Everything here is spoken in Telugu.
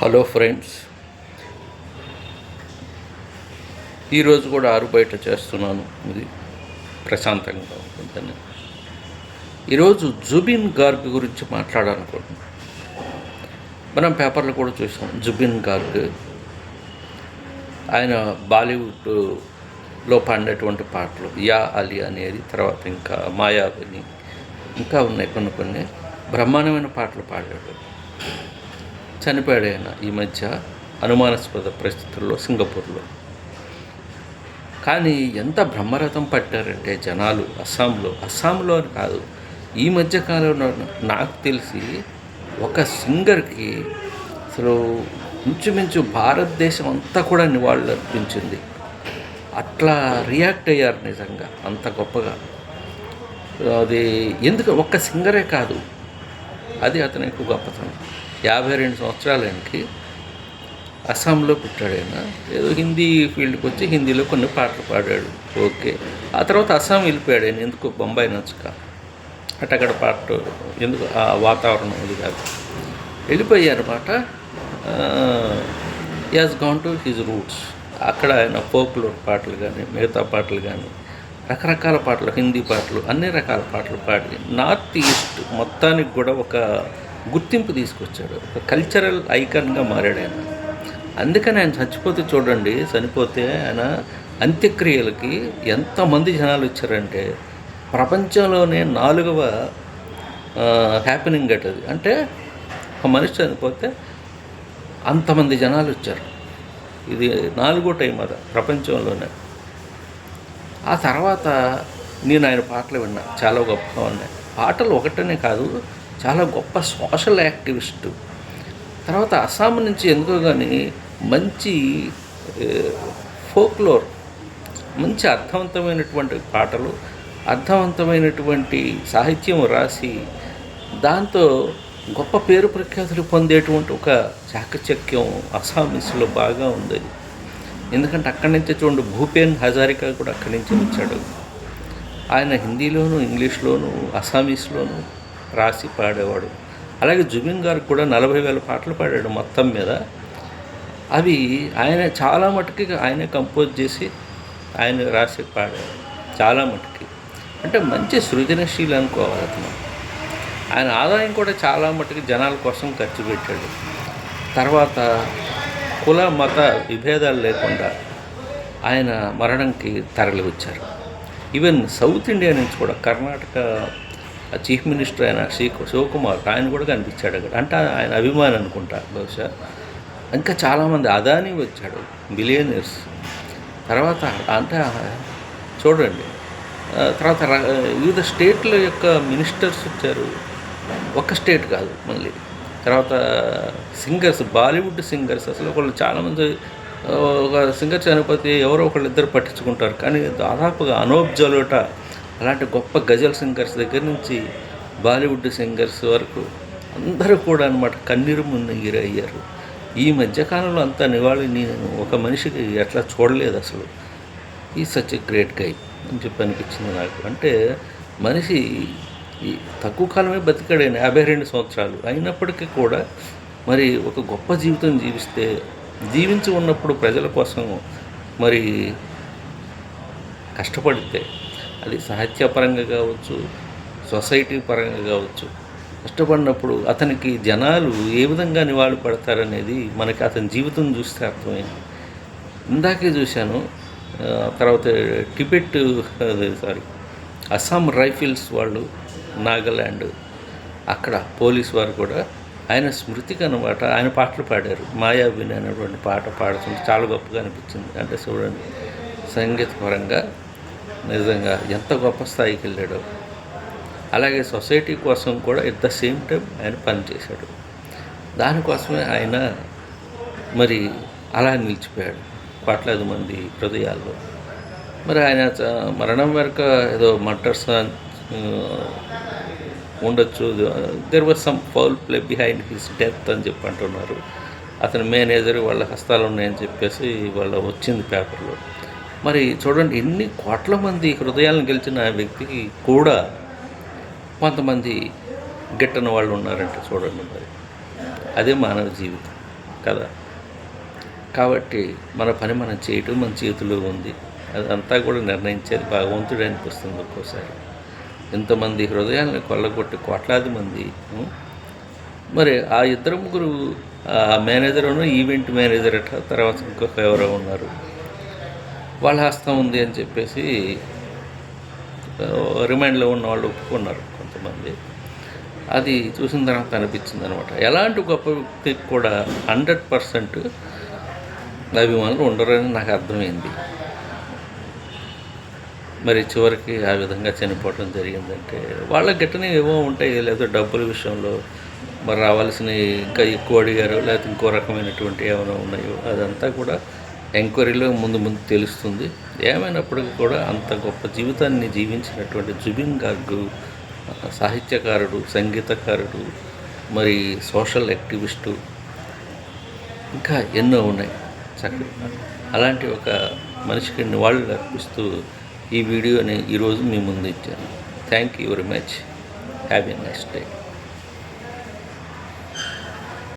Hello friends. ఈరోజు కూడా ఆరు బయట చేస్తున్నాను. ఇది ప్రశాంతంగా ఉంటుందని. ఈరోజు జుబిన్ గార్గ్ గురించి మాట్లాడాలనుకుంటున్నాను. మనం పేపర్లో కూడా చూసాం. జుబిన్ గార్గ్ ఆయన బాలీవుడ్లో పాడినటువంటి పాటలు యా అలీ అనేది తర్వాత ఇంకా మాయావని ఇంకా ఉన్నాయి కొన్ని కొన్ని బ్రహ్మాండమైన పాటలు పాడాడు. చనిపోయాడు ఆయన ఈ మధ్య అనుమానాస్పద పరిస్థితుల్లో సింగపూర్లో. కానీ ఎంత బ్రహ్మరథం పట్టారంటే జనాలు అస్సాంలో. అస్సాంలో అని కాదు. ఈ మధ్య కాలంలో నాకు తెలిసి ఒక సింగర్కి అసలు ఇంచుమించు భారతదేశం అంతా కూడా నివాళులు అర్పించింది అట్లా రియాక్ట్ అయ్యారు నిజంగా అంత గొప్పగా. అది ఎందుకు ఒక్క సింగరే కాదు. అది అతని యొక్క గొప్పతనం యాభై రెండు సంవత్సరాలకి అస్సాంలో పుట్టాడు ఆయన. ఏదో హిందీ ఫీల్డ్కి వచ్చి హిందీలో కొన్ని పాటలు పాడాడు. ఓకే. ఆ తర్వాత అస్సాం వెళ్ళిపోయాడు ఆయన. ఎందుకు? బొంబాయి నచ్చక. అటు అక్కడ పాట ఎందుకు? ఆ వాతావరణం ఇది కాదు. వెళ్ళిపోయారన్నమాట has gone to his roots అక్కడ ఆయన ఫోక్లోర్ పాటలు కానీ మిగతా పాటలు కానీ రకరకాల పాటలు హిందీ పాటలు అన్ని రకాల పాటలు పాడి నార్త్ ఈస్ట్ మొత్తానికి కూడా ఒక గుర్తింపు తీసుకొచ్చాడు. ఒక కల్చరల్ ఐకాన్గా మారాడు ఆయన. అందుకని ఆయన చచ్చిపోతే చూడండి చనిపోతే ఆయన అంత్యక్రియలకి ఎంతమంది జనాలు వచ్చారంటే ప్రపంచంలోనే నాలుగవ హ్యాపెనింగ్ అది. అంటే ఒక మనిషి చనిపోతే అంతమంది జనాలు వచ్చారు. ఇది నాలుగో టైం అద ప్రపంచంలోనే. ఆ తర్వాత నేను ఆయన పాటలు విన్నా. చాలా గొప్పగా ఉన్నాయి. పాటలు ఒకటనే కాదు చాలా గొప్ప సోషల్ యాక్టివిస్టు. తర్వాత అస్సాం నుంచి ఎందుకో కానీ మంచి ఫోక్లోర్ మంచి అర్థవంతమైనటువంటి పాటలు అర్థవంతమైనటువంటి సాహిత్యం రాసి దాంతో గొప్ప పేరు ప్రఖ్యాతులు పొందేటువంటి ఒక చాకచక్యం అస్సామీస్లో బాగా ఉంది. ఎందుకంటే అక్కడి నుంచే చూడండి భూపేన్ హజారికా కూడా అక్కడి నుంచి వచ్చాడు. ఆయన హిందీలోను ఇంగ్లీష్లోను అస్సామీస్లోను రాసి పాడేవాడు. అలాగే జుబిన్ గారు కూడా నలభై వేల పాటలు పాడాడు మొత్తం మీద. అవి ఆయన చాలా మటుకి ఆయనే కంపోజ్ చేసి ఆయన రాసి పాడాడు చాలా మటుకి. అంటే మంచి సృజనశీలు అనుకోవాలి అతను. ఆయన ఆదాయం కూడా చాలా మటుకు జనాల కోసం ఖర్చు పెట్టాడు. తర్వాత కుల మత విభేదాలు లేకుండా ఆయన మరణంకి తరలి వచ్చారు. ఈవెన్ సౌత్ ఇండియా నుంచి కూడా కర్ణాటక చీఫ్ మినిస్టర్ అయిన శ్రీ శివకుమార్ ఆయన కూడా కనిపించాడు అక్కడ. అంటే ఆయన అభిమాని అనుకుంటా బహుశా. ఇంకా చాలామంది అదాని వచ్చాడు బిలియనర్స్. తర్వాత అంటే చూడండి. తర్వాత వివిధ స్టేట్ల యొక్క మినిస్టర్స్ వచ్చారు. ఒక స్టేట్ కాదు మళ్ళీ. తర్వాత సింగర్స్ బాలీవుడ్ సింగర్స్ అసలు ఒకళ్ళు చాలామంది ఒక సింగర్ చనిపోతే ఎవరో ఒకళ్ళు ఇద్దరు పట్టించుకుంటారు. కానీ దాదాపుగా అనూప్ జలోట అలాంటి గొప్ప గజల్ సింగర్స్ దగ్గర నుంచి బాలీవుడ్ సింగర్స్ వరకు అందరూ కూడా అనమాట కన్నీరు ముందు అయ్యారు ఈ మధ్యకాలంలో అంత నివాళి నేను ఒక మనిషికి ఎట్లా చూడలేదు అసలు. ఈ సచ్ ఎ గ్రేట్ గై అని చెప్పి అనిపించింది నాకు. అంటే మనిషి ఈ తక్కువ కాలమే బతికాడు యాభై రెండు సంవత్సరాలు. అయినప్పటికీ కూడా మరి ఒక గొప్ప జీవితం జీవిస్తే జీవించి ఉన్నప్పుడు ప్రజల కోసం మరి కష్టపడితే అది సాహిత్యపరంగా కావచ్చు సొసైటీ పరంగా కావచ్చు కష్టపడినప్పుడు అతనికి జనాలు ఏ విధంగా నివాళి పడతారనేది మనకి అతని జీవితం చూస్తే అర్థమైంది. ఇందాకే చూశాను తర్వాత టిబెట్ సారీ అస్సాం రైఫిల్స్ వాళ్ళు నాగాల్యాండ్ అక్కడ పోలీస్ వారు కూడా ఆయన స్మృతికి అనమాట ఆయన పాటలు పాడారు. మాయావిని అనేటువంటి పాట పాడుతుంటే చాలా గొప్పగా అనిపించింది. అంటే చూడండి సంగీతపరంగా నిజంగా ఎంత గొప్ప స్థాయికి వెళ్ళాడో. అలాగే సొసైటీ కోసం కూడా ఎట్ ద సేమ్ టైం ఆయన పనిచేశాడు దానికోసమే ఆయన మరి అలా నిలిచిపోయాడు. పట్లాది మంది హృదయాల్లో. మరి ఆయన మరణం వెనుక ఏదో మటర్స్ ఉండొచ్చు. There was some foul play behind his death అని చెప్పి అంటున్నారు. అతని మేనేజర్ వాళ్ళ హస్తాలు ఉన్నాయని చెప్పేసి వాళ్ళ వచ్చింది పేపర్లో. మరి చూడండి ఎన్ని కోట్ల మంది హృదయాలను గెలిచిన వ్యక్తికి కూడా కొంతమంది గిట్టని వాళ్ళు ఉన్నారంటే చూడండి మరి. అదే మానవ జీవితం కదా? కాబట్టి మన పని మనం చేయటం మన చేతిలో ఉంది. అదంతా కూడా నిర్ణయించేది భగవంతుడు అనిపిస్తుంది ఒక్కోసారి. ఇంతమంది హృదయాలను కొల్లగొట్టి కోట్లాది మంది మరి ఆ ఇద్దరు ముగ్గురు ఆ మేనేజర్ను ఈవెంట్ మేనేజర్ అట్లా తర్వాత ఇంకొక ఎవరో ఉన్నారు. వాళ్ళ హస్తం ఉంది అని చెప్పేసి రిమైండ్లో ఉన్న వాళ్ళు ఒప్పుకున్నారు కొంతమంది. అది చూసిన తర్వాత అనిపించింది అనమాట ఎలాంటి గొప్ప వ్యక్తికి కూడా హండ్రెడ్ పర్సెంట్ అభిమానులు ఉండరని నాకు అర్థమైంది. మరి చివరికి ఆ విధంగా చనిపోవడం జరిగిందంటే వాళ్ళ గిట్టనే ఏవో ఉంటాయి లేదా డబ్బుల విషయంలో మరి రావాల్సిన ఇంకా ఎక్కువ అడిగారు లేకపోతే ఇంకో రకమైనటువంటి ఏమైనా ఉన్నాయో అదంతా కూడా ఎంక్వైరీలో ముందు ముందు తెలుస్తుంది. ఏమైనప్పటికీ కూడా అంత గొప్ప జీవితాన్ని జీవించినటువంటి జుబిన్ గార్గు సాహిత్యకారుడు సంగీతకారుడు మరి సోషల్ యాక్టివిస్టు ఇంకా ఎన్నో ఉన్నాయి చక్కగా. అలాంటి ఒక మనిషికి నివాళులు అర్పిస్తూ ఈ వీడియోని ఈరోజు మీ ముందు ఇచ్చాను. Thank you very much have a next day